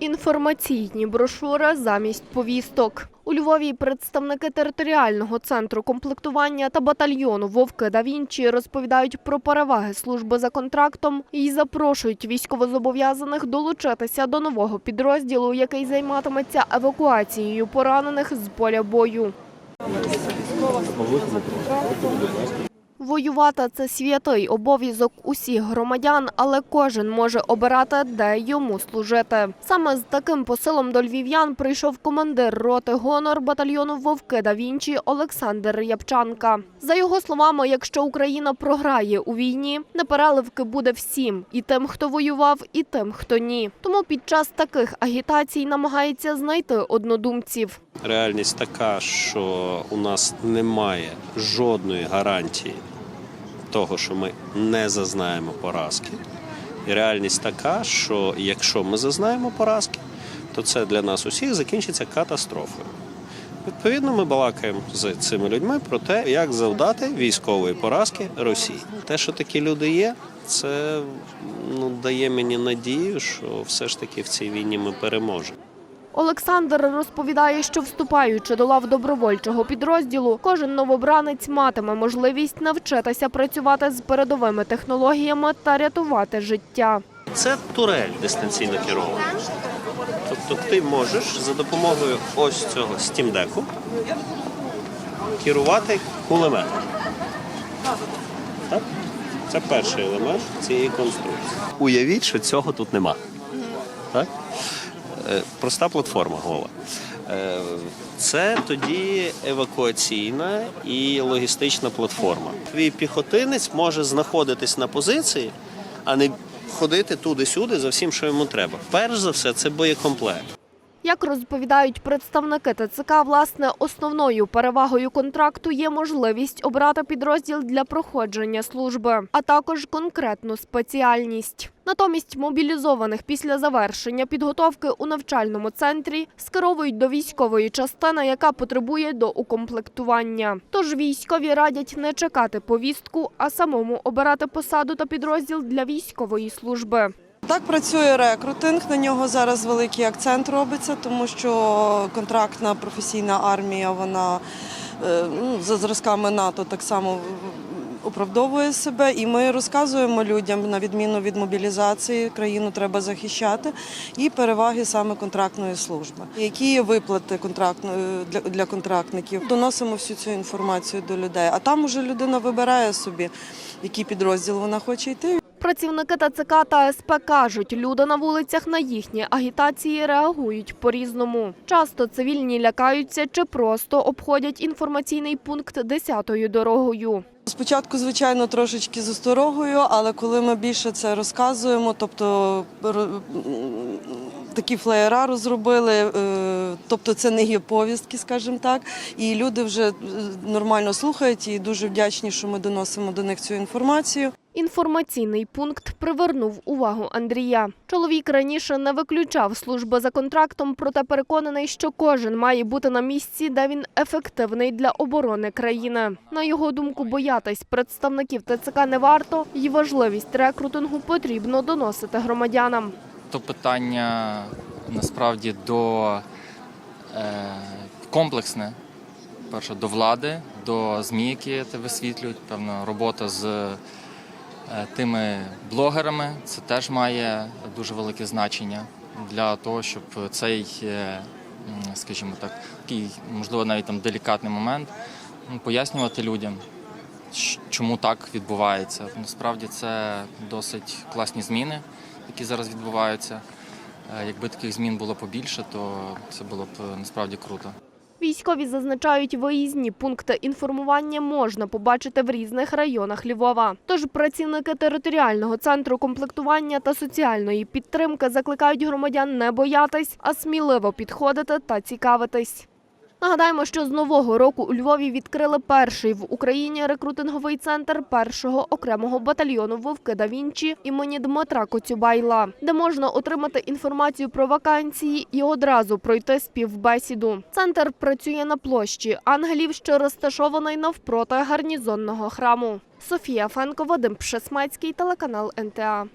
Інформаційні брошури замість повісток. У Львові представники територіального центру комплектування та батальйону Вовки да Вінчі розповідають про переваги служби за контрактом і запрошують військовозобов'язаних долучитися до нового підрозділу, який займатиметься евакуацією поранених з поля бою. Воювати – це святий обов'язок усіх громадян, але кожен може обирати, де йому служити. Саме з таким посилом до львів'ян прийшов командир роти «Гонор» батальйону «Вовки да Вінчі» Олександр Рябчанка. За його словами, якщо Україна програє у війні, непереливки буде всім – і тим, хто воював, і тим, хто ні. Тому під час таких агітацій намагається знайти однодумців. Реальність така, що у нас немає жодної гарантії того, що ми не зазнаємо поразки. І реальність така, що якщо ми зазнаємо поразки, то це для нас усіх закінчиться катастрофою. Відповідно, ми балакаємо з цими людьми про те, як завдати військової поразки Росії. Те, що такі люди є, це ну, дає мені надію, що все ж таки в цій війні ми переможемо. Олександр розповідає, що вступаючи до лав добровольчого підрозділу, кожен новобранець матиме можливість навчитися працювати з передовими технологіями та рятувати життя. Це турель дистанційно керована. Тобто ти можеш за допомогою ось цього стімдеку керувати кулеметом. Так? Це перший елемент цієї конструкції. Уявіть, що цього тут нема. Так? Е, Проста платформа гола. Е, Це тоді евакуаційна і логістична платформа. Твій піхотинець може знаходитись на позиції, а не ходити туди-сюди за всім, що йому треба. Перш за все, це боєкомплект. Як розповідають представники ТЦК, власне, основною перевагою контракту є можливість обрати підрозділ для проходження служби, а також конкретну спеціальність. Натомість мобілізованих після завершення підготовки у навчальному центрі скеровують до військової частини, яка потребує до укомплектування. Тож військові радять не чекати повістку, а самому обирати посаду та підрозділ для військової служби. Так працює рекрутинг. На нього зараз великий акцент робиться, тому що контрактна професійна армія вона е, ну, за зразками НАТО так само оправдовує себе. І ми розказуємо людям, на відміну від мобілізації, країну треба захищати і переваги саме контрактної служби. Які є виплати контрактної для, контрактників? Доносимо всю цю інформацію до людей. А там уже людина вибирає собі, який підрозділ вона хоче йти. Працівники ТЦК та СП кажуть, люди на вулицях на їхні агітації реагують по-різному. Часто цивільні лякаються чи просто обходять інформаційний пункт десятою дорогою. Спочатку, звичайно, трошечки з осторогою, але коли ми більше це розказуємо, тобто такі флеєра розробили, е, тобто це не є повістки, скажімо так, і люди вже е, нормально слухають і дуже вдячні, що ми доносимо до них цю інформацію. Інформаційний пункт привернув увагу Андрія. Чоловік раніше не виключав служби за контрактом, проте переконаний, що кожен має бути на місці, де він ефективний для оборони країни. На його думку, боятись представників ТЦК не варто, і важливість рекрутингу потрібно доносити громадянам. То питання насправді до е, комплексне. Перше, до влади, до ЗМІ, які висвітлюють, певна робота з тими блогерами. Це теж має дуже велике значення для того, щоб цей, е, скажімо так, такий, можливо, навіть там делікатний момент пояснювати людям, чому так відбувається. Насправді це досить класні зміни, які зараз відбуваються. Е, Якби таких змін було побільше, то це було б е, насправді круто. Військові зазначають, виїзні пункти інформування можна побачити в різних районах Львова. Тож працівники територіального центру комплектування та соціальної підтримки закликають громадян не боятись, а сміливо підходити та цікавитись. Нагадаємо, що з нового року у Львові відкрили перший в Україні рекрутинговий центр першого окремого батальйону Вовки да Вінчі імені Дмитра Коцюбайла, де можна отримати інформацію про вакансії і одразу пройти співбесіду. Центр працює на площі ангелів, що розташований навпроти гарнізонного храму. Софія Фенко, Вадим Пшесмецький, телеканал НТА.